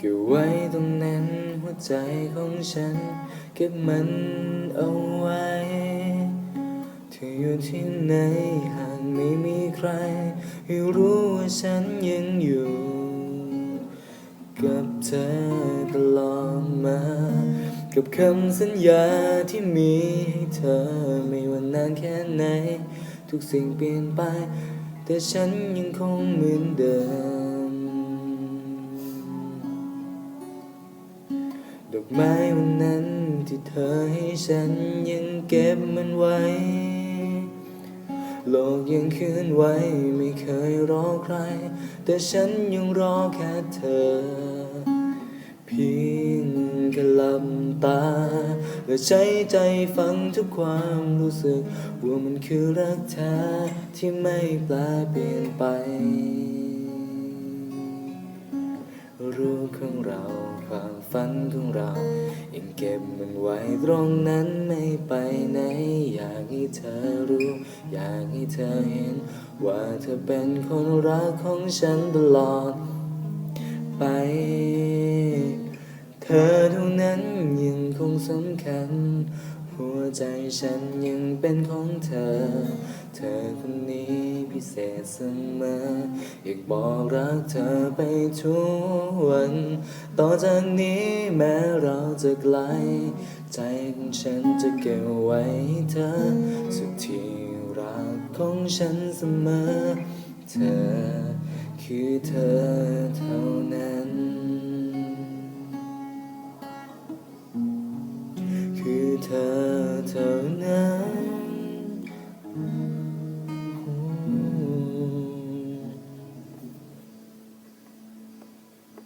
ก็บไว้ตรงนั้นหัวใจของฉัน เก็บมันเอาไว้เธออยู่ที่ไหนหากไม่มีใครให้รู้ว่าฉันยังอยู่ กับเธอตลอดมา กับคำสัญญาที่มีให้เธอไม่ว่านานแค่ไหน ทุกสิ่งเปลี่ยนไป แต่ฉันยังคงเหมือนเดิม อกไม้วันนั้นที่เธอให้ฉันยังเก็บมันไว้ โลกยังคืนไหวไม่เคยรอใคร แต่ฉันยังรอแค่เธอ เพียงแค่หลับตา และใช้ใจฟังทุกความรู้สึก ว่ามันคือรักแท้ที่ไม่แปลเปลี่ยนไปรูปของเราความ ฝันของเรา ยังเก็บมันไว้ตรงนั้นไม่ไปไหน อยากให้เธอรู้ อยากให้เธอเห็น ว่าเธอเป็นคนรักของฉันตลอด ไป เธอเท่านั้นยังคงสำคัญ หัวใจฉันยังเป็นของเธอ เธอคนนี้พิเศษเสมอ อยากบอกรักเธอไปทุกวัน ต่อจากนี้แม้เราจะไกล ใจของฉันจะเก็บไว้เธอ สุดที่รักของฉันเสมอ เธอคือเธอเท่านั้น เธอเท่านั้น